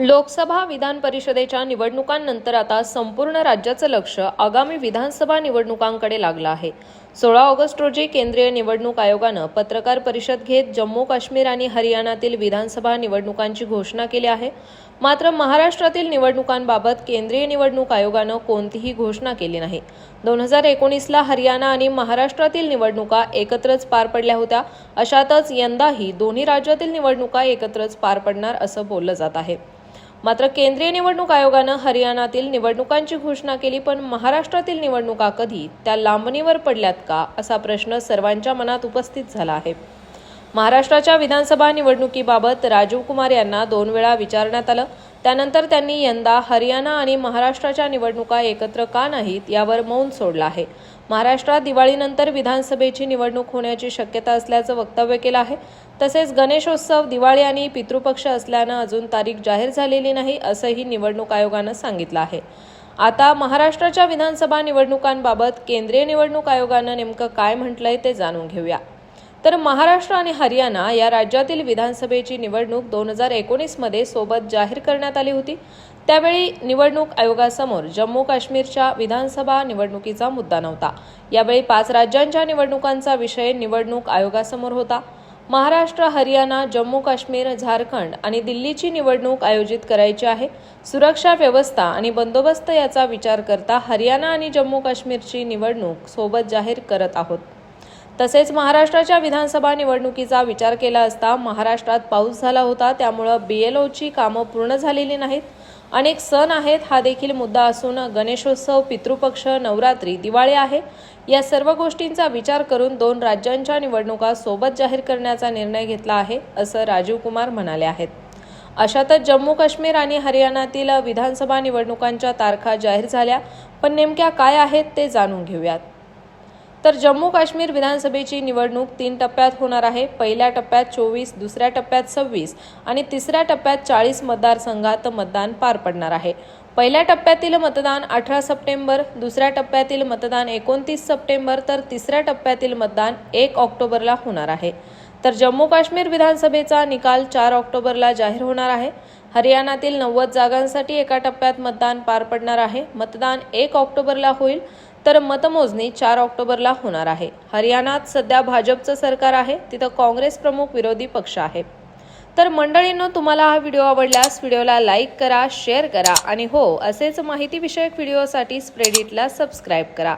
लोकसभा विधान परिषदेच्या निवडणुकांनंतर आता संपूर्ण राज्याचं लक्ष आगामी विधानसभा निवडणुकांकडे लागलं आहे. सोळा ऑगस्ट रोजी केंद्रीय निवडणूक आयोगानं पत्रकार परिषद घेत जम्मू काश्मीर आणि हरियाणातील विधानसभा निवडणुकांची घोषणा केली आहे. मात्र महाराष्ट्रातील निवडणुकांबाबत केंद्रीय निवडणूक आयोगानं कोणतीही घोषणा केली नाही. दोन हजार एकोणीसला हरियाणा आणि महाराष्ट्रातील निवडणुका एकत्रच पार पडल्या होत्या. अशातच यंदाही दोन्ही राज्यातील निवडणुका एकत्रच पार पडणार असं बोललं जात आहे. मात्र केंद्रीय निवडणूक आयोगानं हरियाणातील निवडणुकांची घोषणा केली पण महाराष्ट्रातील निवडणुका कधी त्या लांबणीवर पडल्यात का असा प्रश्न सर्वांच्या मनात उपस्थित झाला आहे. महाराष्ट्राच्या विधानसभा निवडणुकीबाबत राजीव कुमार यांना दोन वेळा विचारण्यात आलं. त्यानंतर त्यांनी यंदा हरियाणा आणि महाराष्ट्राच्या निवडणुका एकत्र का नाहीत यावर मौन सोडलं आहे. महाराष्ट्रात दिवाळीनंतर विधानसभेची निवडणूक होण्याची शक्यता असल्याचं वक्तव्य केलं आहे. तसेच गणेशोत्सव दिवाळी आणि पितृपक्ष असल्यानं अजून तारीख जाहीर झालेली नाही असंही निवडणूक आयोगानं सांगितलं आहे. आता महाराष्ट्राच्या विधानसभा निवडणुकांबाबत केंद्रीय निवडणूक आयोगानं नेमकं काय म्हटलंय ते जाणून घेऊया. तर महाराष्ट्र आणि हरियाणा या राज्यातील विधानसभेची निवडणूक दोन हजार एकोणीसमध्ये सोबत जाहीर करण्यात आली होती. त्यावेळी निवडणूक आयोगासमोर जम्मू काश्मीरच्या विधानसभा निवडणुकीचा मुद्दा नव्हता. यावेळी पाच राज्यांच्या निवडणुकांचा विषय निवडणूक आयोगासमोर होता. महाराष्ट्र हरियाणा जम्मू काश्मीर झारखंड आणि दिल्लीची निवडणूक आयोजित करायची आहे. सुरक्षा व्यवस्था आणि बंदोबस्त याचा विचार करता हरियाणा आणि जम्मू काश्मीरची निवडणूक सोबत जाहीर करत आहोत. तसेच महाराष्ट्राच्या विधानसभा निवडणुकीचा विचार केला असता महाराष्ट्रात पाऊस झाला होता त्यामुळं बी एल ओची कामं पूर्ण झालेली नाहीत. अनेक सण आहेत हा देखील मुद्दा असून गणेशोत्सव पितृपक्ष नवरात्री दिवाळी आहे. या सर्व गोष्टींचा विचार करून दोन राज्यांच्या निवडणुका सोबत जाहीर करण्याचा निर्णय घेतला आहे असं राजीव कुमार म्हणाले आहेत. अशातच जम्मू काश्मीर आणि हरियाणातील विधानसभा निवडणुकांच्या तारखा जाहीर झाल्या. पण नेमक्या काय आहेत ते जाणून घेऊयात. तर जम्मू काश्मीर विधानसभेची निवडणूक तीन टप्प्यात होणार आहे. पहिल्या टप्प्यात चोवीस दुसऱ्या टप्प्यात सव्वीस आणि तिसऱ्या टप्प्यात चाळीस मतदारसंघात मतदान पार पडणार आहे. पहिल्या टप्प्यातील मतदान अठरा सप्टेंबर दुसऱ्या टप्प्यातील मतदान एकोणतीस सप्टेंबर तर तिसऱ्या टप्प्यातील मतदान एक ऑक्टोबरला होणार आहे. तर जम्मू काश्मीर विधानसभेचा निकाल चार ऑक्टोबरला जाहीर होणार आहे. हरियाणातील नव्वद जागांसाठी एका टप्प्यात मतदान पार पडणार आहे. मतदान एक ऑक्टोबरला होईल तर मतमोजणी चार ऑक्टोबरला होणार आहे. हरियाणात सध्या भाजपचं सरकार आहे तिथं काँग्रेस प्रमुख विरोधी पक्ष आहे. तर मंडळींनो तुम्हाला हा व्हिडिओ आवडल्यास व्हिडिओला लाईक करा शेअर करा आणि हो असेच माहितीविषयक व्हिडिओसाठी स्प्रेडिटला सबस्क्राईब करा.